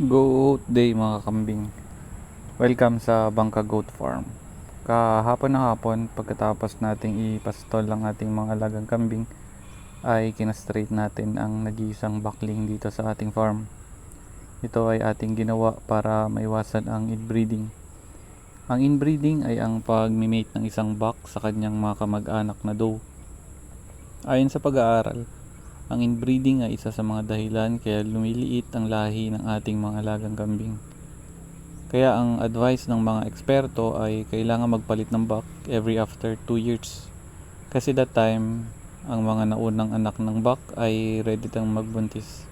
Goat Day mga kambing. Welcome sa Bangka Goat Farm. Kahapon na hapon, pagkatapos nating ipastol ang ating mga alagang kambing, ay kinastraight natin ang nag-iisang buckling dito sa ating farm. Ito ay ating ginawa para maiwasan ang inbreeding. Ang inbreeding ay ang pag-mate ng isang buck sa kanyang mga kamag-anak na doe. Ayon sa pag-aaral, ang inbreeding ay isa sa mga dahilan kaya lumiliit ang lahi ng ating mga alagang kambing. Kaya ang advice ng mga eksperto ay kailangan magpalit ng buck every after 2 years. Kasi that time, ang mga naunang anak ng buck ay ready tang magbuntis.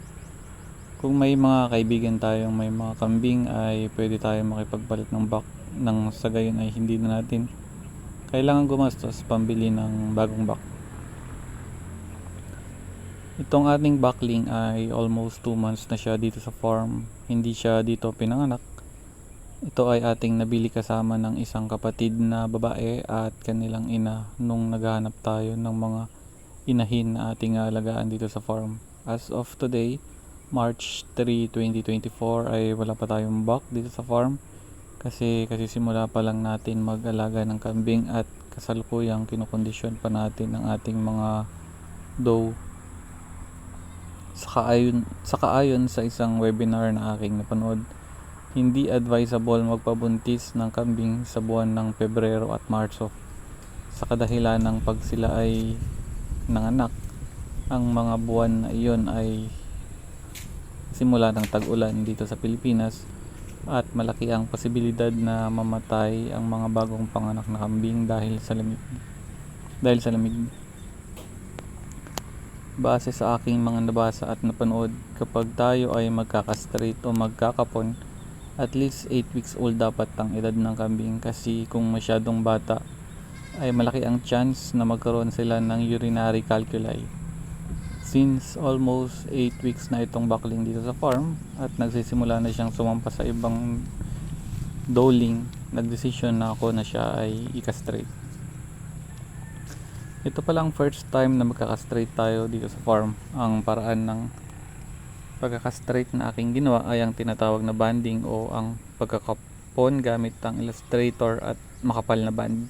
Kung may mga kaibigan tayong may mga kambing ay pwede tayong makipagpalit ng buck nang sa gayon ay hindi na natin kailangan gumastos pambili ng bagong buck. Itong ating buckling ay almost 2 months na siya dito sa farm. Hindi siya dito pinanganak. Ito ay ating nabili kasama ng isang kapatid na babae at kanilang ina nung naghahanap tayo ng mga inahin na ating alagaan dito sa farm. As of today, March 3, 2024 ay wala pa tayong buck dito sa farm kasi kasi simula pa lang natin mag-alaga ng kambing at kasalukuyang kinokondisyon pa natin ang ating mga doe Saka ayon, saka ayon sa isang webinar na aking napanood, hindi advisable magpabuntis ng kambing sa buwan ng Pebrero at Marso. Sa kadahilan ng pag ay nanganak ang mga buwan na iyon ay simula ng tag-ulan dito sa Pilipinas at malaki ang posibilidad na mamatay ang mga bagong panganak na kambing dahil sa lamig dahil sa lamig base sa aking mga nabasa at napanood, kapag tayo ay magkakastraight o magkakapon, at least 8 weeks old dapat ang edad ng kambing kasi kung masyadong bata, ay malaki ang chance na magkaroon sila ng urinary calculi. Since almost 8 weeks na itong buckling dito sa farm at nagsisimula na siyang sumampa sa ibang doling, nagdesisyon na ako na siya ay ikastrate. Ito pa lang first time na magkakastraight tayo dito sa farm. Ang paraan ng pagkakastraight na aking ginawa ay ang tinatawag na banding o ang pagkakapon gamit ang illustrator at makapal na band.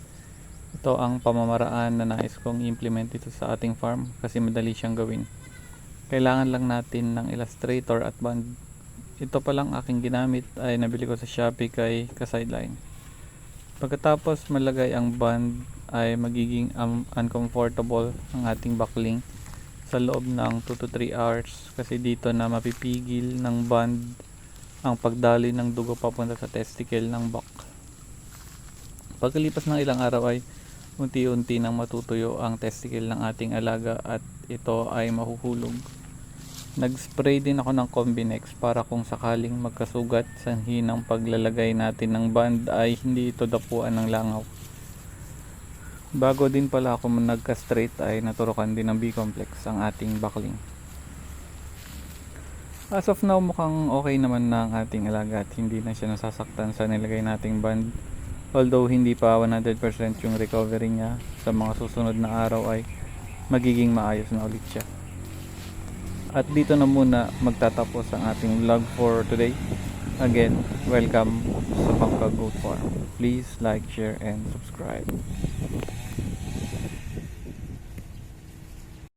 Ito ang pamamaraan na nais kong implement dito sa ating farm kasi madali siyang gawin. Kailangan lang natin ng illustrator at band. Ito pa lang aking ginamit ay nabili ko sa Shopee kay Ka-Sideline. Pagkatapos malagay ang band ay magiging um, uncomfortable ang ating buckling sa loob ng 2 to 3 hours kasi dito na mapipigil ng band ang pagdali ng dugo papunta sa testicle ng buck. Pagkalipas ng ilang araw ay unti-unti nang matutuyo ang testicle ng ating alaga at ito ay mahuhulog. Nag-spray din ako ng Combinex para kung sakaling magkasugat sa hinang paglalagay natin ng band ay hindi ito dapuan ng langaw. Bago din pala ako nagka-straight ay naturukan din ng B-complex ang ating buckling. As of now mukhang okay naman na ang ating alaga at hindi na siya nasasaktan sa nilagay nating band. Although hindi pa 100% yung recovery niya sa mga susunod na araw ay magiging maayos na ulit siya. At dito na muna magtatapos ang ating vlog for today. Again, welcome sa Bangka Goat Farm. Please like, share, and subscribe.